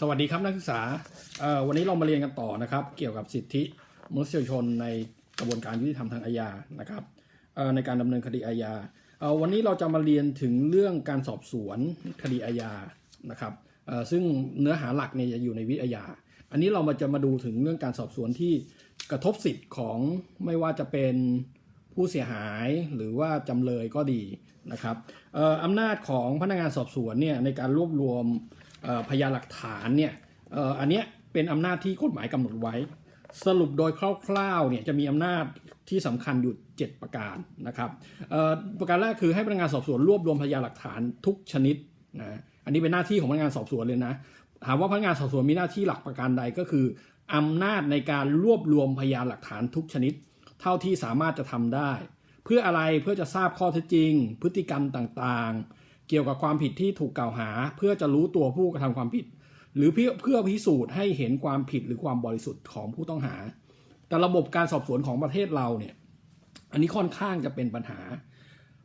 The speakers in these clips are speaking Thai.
สวัสดีครับนักศึกษา วันนี้เรามาเรียนกันต่อนะครับ เกี่ยวกับสิทธิมนุษยชนในกระบวนการยุติธรรมทางอาญานะครับในการดำเนินคดีอาญาวันนี้เราจะมาเรียนถึงเรื่องการสอบสวนคดีอาญานะครับซึ่งเนื้อหาหลักเนี่ยจะอยู่ในวิทยาอันนี้เรามาจะมาดูถึงเรื่องการสอบสวนที่กระทบสิทธิ์ของไม่ว่าจะเป็นผู้เสียหายหรือว่าจำเลยก็ดีนะครับอำนาจของพนักงานสอบสวนเนี่ยในการรวบรวม พยานหลักฐานเนี่ยอันเนี้ยเป็นอำนาจที่กฎหมายกำหนดไว้ สรุปโดยคร่าวๆเนี่ยจะมีอำนาจที่สำคัญอยู่ 7 ประการนะครับประการแรกคือให้พนักงานสอบสวนรวบรวมพยานหลักฐานทุกชนิดนะอันนี้เป็นหน้าที่ของพนักงานสอบสวนเลยนะถามว่าพนักงานสอบสวนมีหน้าที่หลักประการใดก็คืออำนาจในการรวบรวมพยานหลักฐานทุกชนิด เท่าที่สามารถจะทำได้ เพื่ออะไรเพื่อจะทราบข้อเท็จจริง พฤติกรรมต่างๆ เกี่ยวกับความผิดที่ถูกกล่าวหา เพื่อจะรู้ตัวผู้กระทำความผิด หรือเพื่อเพื่อพิสูจน์ให้เห็นความผิดหรือความบริสุทธิ์ของผู้ต้องหา แต่ระบบการสอบสวนของประเทศเราเนี่ยอันนี้ค่อนข้างจะเป็นปัญหา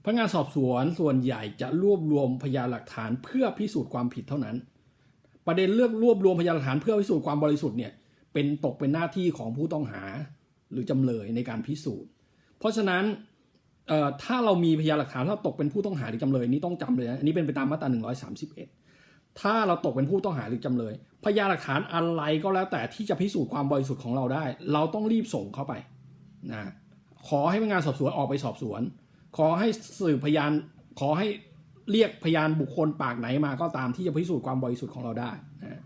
พนักงานสอบสวนส่วนใหญ่จะรวบรวมพยานหลักฐานเพื่อพิสูจน์ความผิดเท่านั้น ประเด็นเรื่องรวบรวมพยานหลักฐานเพื่อพิสูจน์ความบริสุทธิ์เนี่ยเป็นตกเป็นหน้าที่ของผู้ต้องหาหรือจำเลยในการพิสูจน์ เพราะฉะนั้น เอ่อถ้าเรามีพยานหลักฐานถ้าตกเป็นผู้ต้องหาหรือจำเลยนี่ต้องจำเลยนะอันนี้เป็นไปตามมาตรา131 ถ้าเราตกเป็นผู้ต้องหาหรือจำเลย พยานหลักฐานอะไรก็แล้วแต่ที่จะพิสูจน์ความบริสุทธิ์ของเราได้ เราต้องรีบส่งเข้าไปนะขอให้พนักงานสอบสวนออกไปสอบสวน ขอให้สืบพยานขอให้เรียกพยานบุคคลปากไหนมาก็ตามที่จะพิสูจน์ความบริสุทธิ์ของเราได้นะ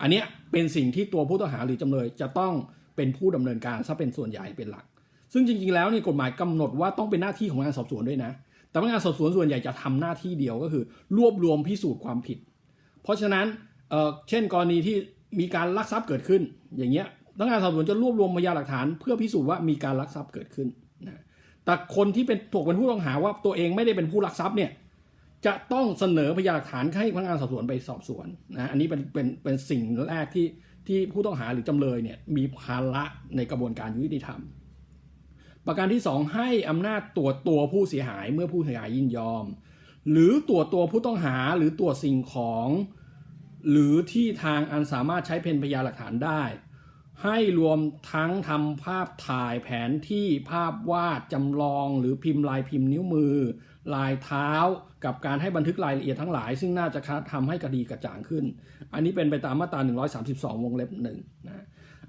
อันนี้เป็นสิ่งที่ตัวผู้ต้องหาหรือจำเลยจะต้องเป็นผู้ดำเนินการซะเป็นส่วนใหญ่เป็นหลัก ซึ่งจริงๆแล้วเนี่ยกฎหมายกำหนดว่าต้องเป็นหน้าที่ของงานสอบสวนด้วยนะ แต่พนักงานสอบสวนส่วนใหญ่จะทำหน้าที่เดียวก็คือ รวบรวมพิสูจน์ความผิด เพราะฉะนั้นเเช่นกรณีที่มีการลักทรัพย์เกิดขึ้น อย่างเงี้ยพนักงานสอบสวนจะรวบรวมพยานหลักฐานเพื่อพิสูจน์ว่ามีการลักทรัพย์เกิดขึ้นนะแต่คนที่เป็นถูกเป็นผู้ต้องหาว่าตัวเองไม่ได้เป็นผู้ลักทรัพย์เนี่ยจะต้องเสนอพยานหลักฐานให้พนักงานสอบสวนไปสอบสวนนะอันนี้เป็นเป็นเป็นสิ่งแรกที่ที่ผู้ต้องหาหรือจำเลยเนี่ยมีภาระในกระบวนการยุติธรรม ประการที่ 2 ให้อำนาจตรวจตัวผู้เสียหายเมื่อผู้เสียหายยินยอม หรือตรวจตัวผู้ต้องหาหรือตรวจสิ่งของ หรือที่ทางอันสามารถใช้เป็นพยานหลักฐานได้ ให้รวมทั้งทำภาพถ่ายแผนที่ภาพวาดจำลองหรือพิมพ์ลายพิมพ์นิ้วมือ ลายเท้า กับการให้บันทึกรายละเอียดทั้งหลาย ซึ่งน่าจะทำให้คดีกระจ่างขึ้น อันนี้เป็นไปตามมาตรา 132 วงเล็บหนึ่งนะ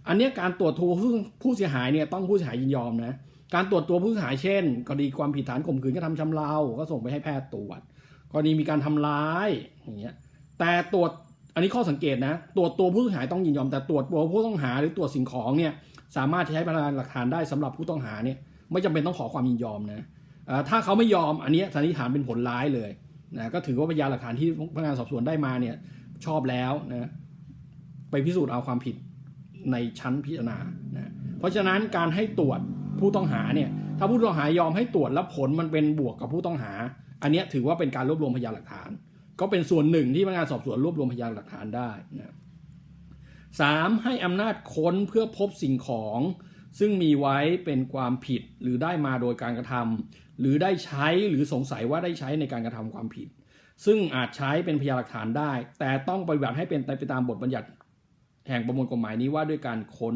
อันนี้การตรวจตัวผู้เสียหายเนี่ยต้องผู้เสียหายยินยอมนะ การตรวจตัวผู้เสียหายเช่นกรณีความผิดฐานข่มขืนกระทำชำเราก็ส่งไปให้แพทย์ตรวจกรณีมีการทำร้ายอย่างเงี้ยแต่ตรวจอันนี้ข้อสังเกตนะตรวจตัวผู้ต้องหาต้องยินยอมแต่ตรวจตัวผู้ต้องหาหรือตรวจสิ่งของเนี่ยสามารถใช้พยานหลักฐานได้สำหรับผู้ต้องหาเนี่ยไม่จำเป็นต้องขอความยินยอมนะถ้าเขาไม่ยอมอันนี้สันนิษฐานเป็นผลร้ายเลยนะก็ถือว่าพยานหลักฐานที่พนักงานสอบสวนได้มาเนี่ยชอบแล้วนะไปพิสูจน์เอาความผิดในชั้นพิจารณานะเพราะฉะนั้นการให้ตรวจ ผู้ต้องหาเนี่ยถ้าผู้ต้องหายอมให้ตรวจแล้วผลมันเป็นบวกกับผู้ต้องหา อันนี้ถือว่าเป็นการรวบรวมพยานหลักฐาน ก็เป็นส่วนหนึ่งที่พนักงานสอบสวนรวบรวมพยานหลักฐานได้นะสามให้อำนาจค้นเพื่อพบสิ่งของ ซึ่งมีไว้เป็นความผิดหรือได้มาโดยการกระทำหรือได้ใช้หรือสงสัยว่าได้ใช้ในการกระทำความผิด ซึ่งอาจใช้เป็นพยานหลักฐานได้ แต่ต้องปฏิบัติให้เป็นไปตามบทบัญญัติแห่งประมวลกฎหมายนี้ว่าด้วยการค้น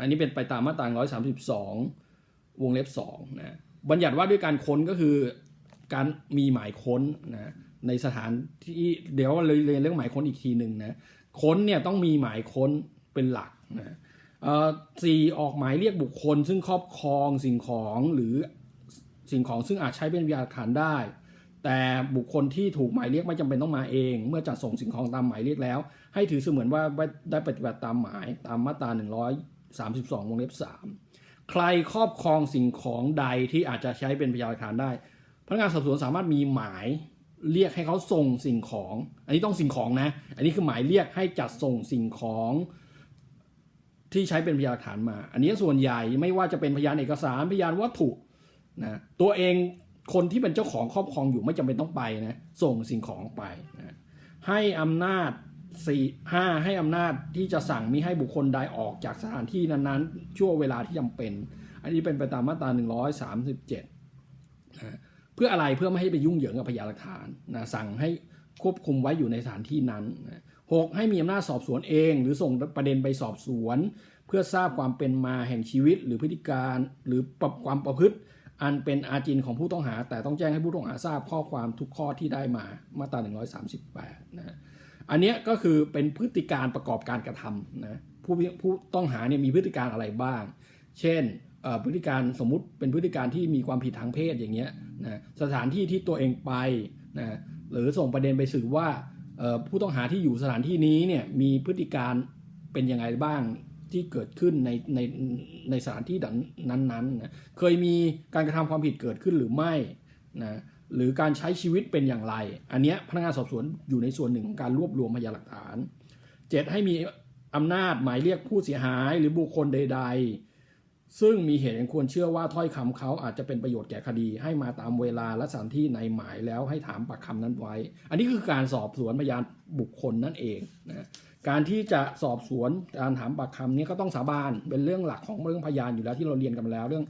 อันนี้เป็นไปตามมาตรา132 วงเล็บ2นะบัญญัติว่าด้วยการค้นก็คือการมีหมายค้นนะในสถานที่เดี๋ยวเราเรียนเรื่องหมายค้นอีกทีหนึ่งนะค้นเนี่ยต้องมีหมายค้นเป็นหลักนะสี่ออกหมายเรียกบุคคล ซึ่งครอบครองสิ่งของหรือสิ่งของซึ่งอาจใช้เป็นพยานหลักฐานได้ แต่บุคคลที่ถูกหมายเรียกไม่จำเป็นต้องมาเอง เมื่อจัดส่งสิ่งของตามหมายเรียกแล้ว ให้ถือเสมือนว่าได้ปฏิบัติตามหมายตามมาตรา132วงเล็บ3 ใครครอบครองสิ่งของใดที่อาจจะใช้เป็นพยานหลักฐานได้ พนักงานสอบสวนสามารถมีหมายเรียกให้เขาส่งสิ่งของ อันนี้ต้องสิ่งของนะ อันนี้คือหมายเรียกให้จัดส่งสิ่งของที่ใช้เป็นพยานหลักฐานมา อันนี้ส่วนใหญ่ไม่ว่าจะเป็นพยานเอกสารพยานวัตถุนะตัวเองคนที่เป็นเจ้าของครอบครองอยู่ไม่จำเป็นต้องไปนะส่งสิ่งของไปนะให้อำนาจ สี่ห้าให้อำนาจที่จะสั่งมิให้บุคคลใดออกจากสถานที่นั้นๆช่วงเวลาที่จำเป็น อันนี้เป็นไปตามมาตรา 137นะเพื่ออะไรเพื่อไม่ให้ไปยุ่งเหยิงกับพยานหลักฐานนะสั่งให้ควบคุมไว้อยู่ในสถานที่นั้นนะ 6. ให้มีอำนาจสอบสวนเอง หรือส่งประเด็นไปสอบสวน เพื่อทราบความเป็นมาแห่งชีวิต หรือพฤติการหรือปรับความประพฤติ อันเป็นอาจินของผู้ต้องหา แต่ต้องแจ้งให้ผู้ต้องหาทราบข้อความทุกข้อที่ได้มามาตรา138นะ อันนี้ก็คือเป็นพฤติการประกอบการกระทำนะผู้ผู้ต้องหาเนี่ยมีพฤติการอะไรบ้าง เช่นพฤติการสมมุติเป็นพฤติการที่มีความผิดทางเพศอย่างเงี้ยนะสถานที่ที่ตัวเองไปนะหรือส่งประเด็นไปสืบว่าผู้ต้องหาที่อยู่สถานที่นี้เนี่ยมีพฤติการเป็นยังไงบ้างที่เกิดขึ้นในในในสถานที่นั้นๆนะเคยมีการกระทำความผิดเกิดขึ้นหรือไม่นะ หรือการใช้ชีวิตเป็นอย่างไร อันนี้พนักงานสอบสวนอยู่ในส่วนหนึ่งของการรวบรวมพยานหลักฐาน 7. ให้มีอำนาจหมายเรียกผู้เสียหายหรือบุคคลใด ๆ ซึ่งมีเหตุอันควรเชื่อว่าถ้อยคำเขาอาจจะเป็นประโยชน์แก่คดี ให้มาตามเวลาและสถานที่ในหมายแล้วให้ถามปากคำนั้นไว้ อันนี้คือการสอบสวนพยานบุคคลนั่นเองนะการที่จะสอบสวนการถามปากคำนี้ก็ต้องสาบานเป็นเรื่องหลักของเรื่องพยานอยู่แล้วที่เราเรียนกันมาแล้วเรื่อง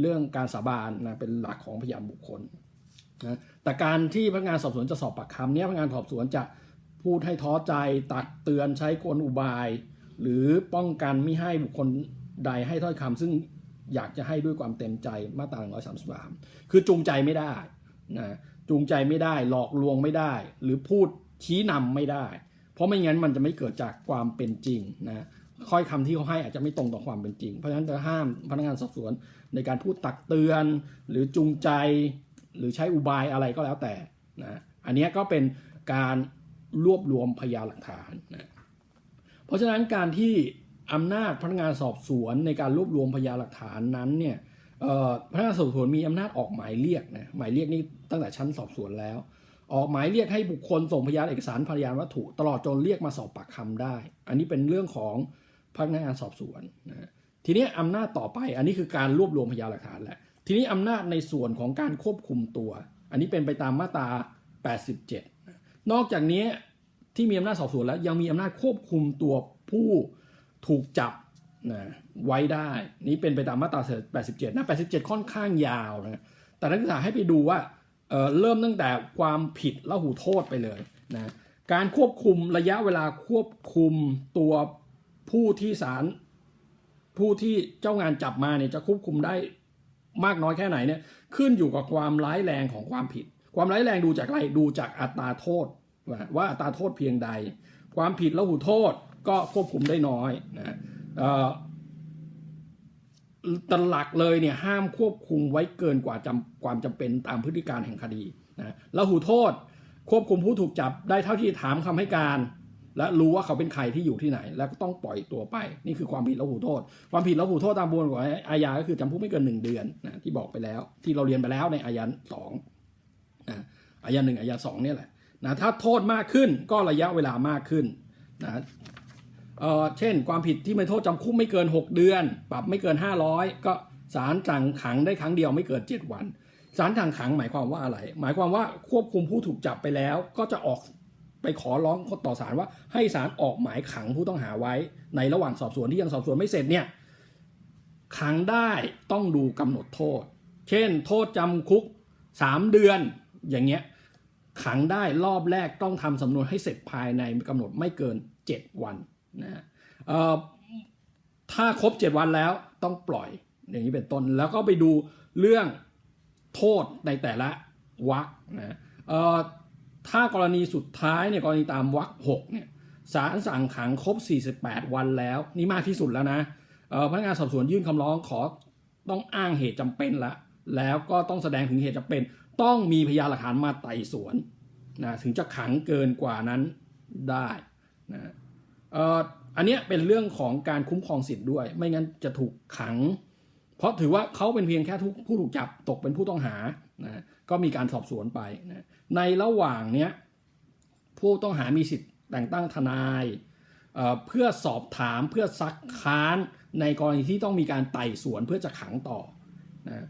เรื่องการสาบานนะเป็นหลักของพยานบุคคล นะแต่การที่พนักงานสอบสวนจะสอบปากคำเนี้ยพนักงานสอบสวนจะพูดให้ท้อใจตักเตือนใช้กลอุบาย หรือป้องกันไม่ให้บุคคลใดให้ถ้อยคำซึ่งอยากจะให้ด้วยความเต็มใจมาตรา133 คือจูงใจไม่ได้นะจูงใจไม่ได้หลอกลวงไม่ได้ หรือพูดชี้นำไม่ได้ เพราะไม่งั้นมันจะไม่เกิดจากความเป็นจริงนะค่อยคำที่เขาให้อาจจะไม่ตรงต่อความเป็นจริง เพราะฉะนั้นจะห้ามพนักงานสอบสวนในการพูดตักเตือน หรือจูงใจ หรือใช้อุบายอะไรก็แล้วแต่นะอันนี้ก็เป็นการรวบรวมพยานหลักฐานนะเพราะฉะนั้นการที่อำนาจพนักงานสอบสวนในการรวบรวมพยานหลักฐานนั้นเนี่ยพนักงานสอบสวนมีอำนาจออกหมายเรียกนะหมายเรียกนี่ตั้งแต่ชั้นสอบสวนแล้ว ออกหมายเรียกให้บุคคลส่งพยานเอกสารพยานวัตถุ ตลอดจนเรียกมาสอบปากคำได้ อันนี้เป็นเรื่องของพนักงานสอบสวนนะทีนี้อำนาจต่อไปอันนี้คือการรวบรวมพยานหลักฐานแหละ ทีนี้อำนาจในส่วนของการควบคุมตัว อันนี้เป็นไปตามมาตรา 87 นอกจากนี้ที่มีอำนาจสอบสวนแล้ว ยังมีอำนาจควบคุมตัวผู้ถูกจับนะไว้ได้ นี่เป็นไปตามมาตรา 87 นะ 87 ค่อนข้างยาวนะแต่นักศึกษาให้ไปดูว่าเเริ่มตั้งแต่ความผิดและหูโทษไปเลยนะการควบคุมระยะเวลาควบคุมตัวผู้ที่ศาลผู้ที่เจ้างานจับมาเนี่ยจะควบคุมได้ มากน้อยแค่ไหนเนี่ยขึ้นอยู่กับความร้ายแรงของความผิด ความร้ายแรงดูจากอะไรดูจากอัตราโทษ ว่าอัตราโทษเพียงใด ความผิดและหูโทษก็ควบคุมได้น้อยนะตหลักเลยเนี่ยห้ามควบคุมไว้เกินกว่าจำความจำเป็นตามพฤติการแห่งคดีนะแล้วหูโทษ ควบคุมผู้ถูกจับได้เท่าที่ถามคำให้การ และรู้ว่าเขาเป็นใครที่อยู่ที่ไหน แล้วก็ต้องปล่อยตัวไป นี่คือความผิดและหูโทษ ความผิดและหูโทษตามบวนกฎหมาอาญาก็คือจำคุกไม่เกินหนึ่งเดือนนะที่บอกไปแล้ว ที่เราเรียนไปแล้วในอาญาสองนะอาญาหนึ่งอาญาสองเนี่ยแหละนะถ้าโทษมากขึ้นก็ระยะเวลามากขึ้นนะเออเช่น ความผิดที่มีโทษจำคุกไม่เกิน 6 เดือน ปรับไม่เกิน 500 ก็ศาลสั่งขังได้ครั้งเดียวไม่เกิน 7 วันศาลสั่งขังหมายความว่าอะไร หมายความว่าควบคุมผู้ถูกจับไปแล้ว ก็จะออก ไปขอร้องต่อศาลว่า ให้ศาลออกหมายขังผู้ต้องหาไว้ ในระหว่างสอบสวนที่ยังสอบสวนไม่เสร็จเนี่ยขังได้ต้องดูกำหนดโทษ เช่น โทษจำคุก 3 เดือน อย่างเงี้ยขังได้รอบแรกต้องทำสำนวนให้เสร็จภายในกำหนดไม่เกิน 7 วันนะถ้าครบ 7 วันแล้วต้องปล่อยอย่างนี้เป็นต้นแล้วก็ไปดูเรื่องโทษในแต่ละวรรคนะเอ่อ ถ้ากรณีสุดท้ายเนี่ยกรณีตามวรรคหกเนี่ยศาลสั่งขังครบ 48 วันแล้ว นี่มากที่สุดแล้วนะพนักงานสอบสวนยื่นคำร้องขอต้องอ้างเหตุจำเป็นละแล้วก็ต้องแสดงถึงเหตุจำเป็น ต้องมีพยานหลักฐานมาไต่สวนนะถึงจะขังเกินกว่านั้นได้นะอ,อ,อันนี้เป็นเรื่องของการคุ้มครองสิทธิ์ด้วย ไม่งั้นจะถูกขัง เพราะถือว่าเขาเป็นเพียงแค่ผู้ถูกจับตกเป็นผู้ต้องหานะก็มีการสอบสวนไปนะในระหว่างเนี้ยผู้ต้องหามีสิทธิ์แต่งตั้งทนายเเพื่อสอบถามเพื่อซักค้านในกรณีที่ต้องมีการไต่สวนเพื่อจะขังต่อนะ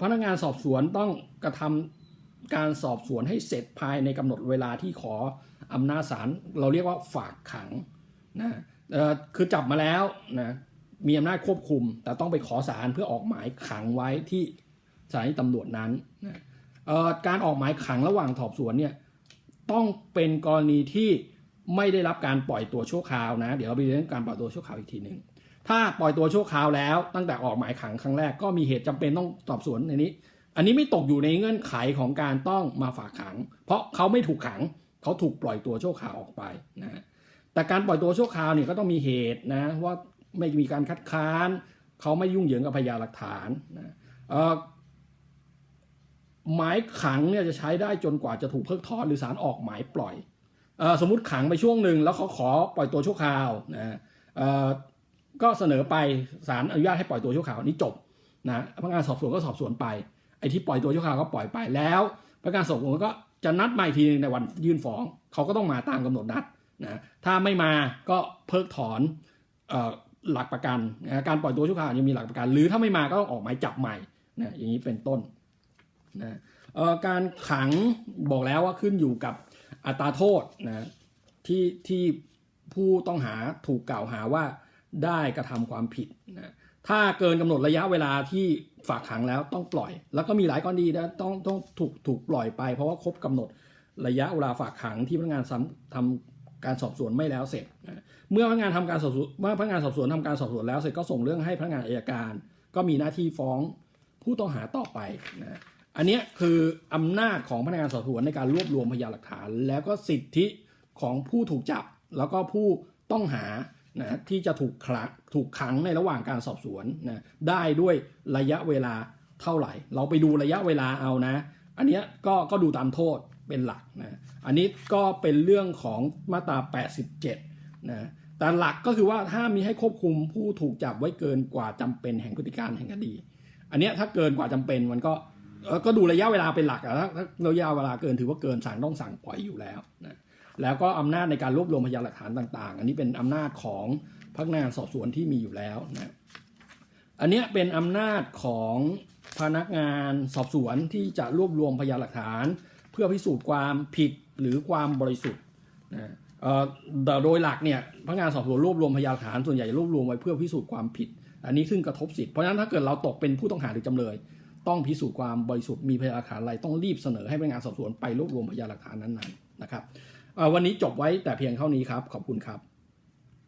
พนักงานสอบสวนต้องกระทำการสอบสวนให้เสร็จภายในกำหนดเวลาที่ขออำนาจศาลเราเรียกว่าฝากขังนะคือจับมาแล้วนะ มีอำนาจควบคุม แต่ต้องไปขอศาลเพื่อออกหมายขังไว้ที่สถานีตำรวจนั้นการออกหมายขังระหว่างสอบสวนเนี่ยต้องเป็นกรณีที่ไม่ได้รับการปล่อยตัวชั่วคราวนะ เดี๋ยวเราไปเรียนการปล่อยตัวชั่วคราวอีกทีหนึ่งถ้าปล่อยตัวชั่วคราวแล้วตั้งแต่ออกหมายขังครั้งแรกก็มีเหตุจำเป็นต้องสอบสวนในนี้ อันนี้ไม่ตกอยู่ในเงื่อนไขของการต้องมาฝากขัง เพราะเขาไม่ถูกขังเขาถูกปล่อยตัวชั่วคราวออกไปนะแต่การปล่อยตัวชั่วคราวเนี่ยก็ต้องมีเหตุนะว่า ไม่มีการคัดค้าน เขาไม่ยุ่งเหยิงกับพยานหลักฐานนะหมายขังเนี่ยจะใช้ได้จนกว่าจะถูกเพิกถอนหรือศาลออกหมายปล่อยอสมมติขังไปช่วงหนึ่งแล้วเขาขอปล่อยตัวชั่วคราวนะก็เสนอไปศาลอนุญาตให้ปล่อยตัวชั่วคราวนี่จบนะพนักงานสอบสวนก็สอบสวนไปไอ้ที่ปล่อยตัวชั่วคราวก็ปล่อยไปแล้วพนักงานสอบสวนก็จะนัดมาอีกทีนึงในวันยื่นฟ้องเขาก็ต้องมาตามกำหนดนัดนะถ้าไม่มาก็เพิกถอนอ หลักประกันนะการปล่อยตัวชั่วคราวยังมีหลักประกัน หรือถ้าไม่มาก็ต้องออกหมายจับใหม่นะอย่างนี้เป็นต้นนะการขังบอกแล้วว่าขึ้นอยู่กับอัตราโทษนะที่ที่ผู้ต้องหาถูกกล่าวหาว่าได้กระทำความผิดนะถ้าเกินกำหนดระยะเวลาที่ฝากขังแล้วต้องปล่อย แล้วก็มีหลายกรณีนะต้องต้องถูกถูกปล่อยไป เพราะว่าครบกำหนดระยะเวลาฝากขังที่พนักงานทำ การสอบสวนไม่แล้วเสร็จ เมื่อพนักงานทำการสอบสวนเมื่อพนักงานสอบสวนทำการสอบสวนแล้วเสร็จก็ส่งเรื่องให้พนักงานอัยการ ก็มีหน้าที่ฟ้องผู้ต้องหาต่อไปนะอันนี้คืออำนาจของพนักงานสอบสวนในการรวบรวมพยานหลักฐาน แล้วก็สิทธิของผู้ถูกจับ แล้วก็ผู้ต้องหานะที่จะถูกขังถูกขังในระหว่างการสอบสวนนะได้ด้วยระยะเวลาเท่าไหร่ เราไปดูระยะเวลาเอานะ อันนี้ก็ก็ดูตามโทษ เป็นหลักนะอันนี้ก็เป็นเรื่องของมาตรา 87 นะแต่หลักก็คือว่าถ้ามีให้ควบคุมผู้ถูกจับไว้เกินกว่าจำเป็นแห่งพฤติการแห่งคดี อันนี้ถ้าเกินกว่าจำเป็นมันก็ก็ดูระยะเวลาเป็นหลักอะถ้าระยะเวลาเกินถือว่าเกินศาลต้องสั่งปล่อยอยู่แล้วนะแล้วก็อำนาจในการรวบรวมพยานหลักฐานต่างๆ อันนี้เป็นอำนาจของพนักงานสอบสวนที่มีอยู่แล้วนะอันนี้เป็นอำนาจของพนักงานสอบสวนที่จะรวบรวมพยานหลักฐาน พื่อพิสูจน์ความผิดหรือความบริสุทธิ์นะเอ่อแต่โดยหลักเนี่ยพนักงานสอบสวนรวบรวมพยานหลักฐานส่วนใหญ่จะรวบรวมไว้เพื่อพิสูจน์ความผิด อันนี้ซึ่งกระทบสิทธิ์เพราะฉะนั้นถ้าเกิดเราตกเป็นผู้ต้องหาหรือจำเลย ต้องพิสูจน์ความบริสุทธิ์มีพยานหลักฐานอะไรต้องรีบเสนอให้พนักงานสอบสวนไปรวบรวมพยานหลักฐานนั้นๆนะครับวันนี้จบไว้แต่เพียงเท่านี้ครับขอบคุณครับ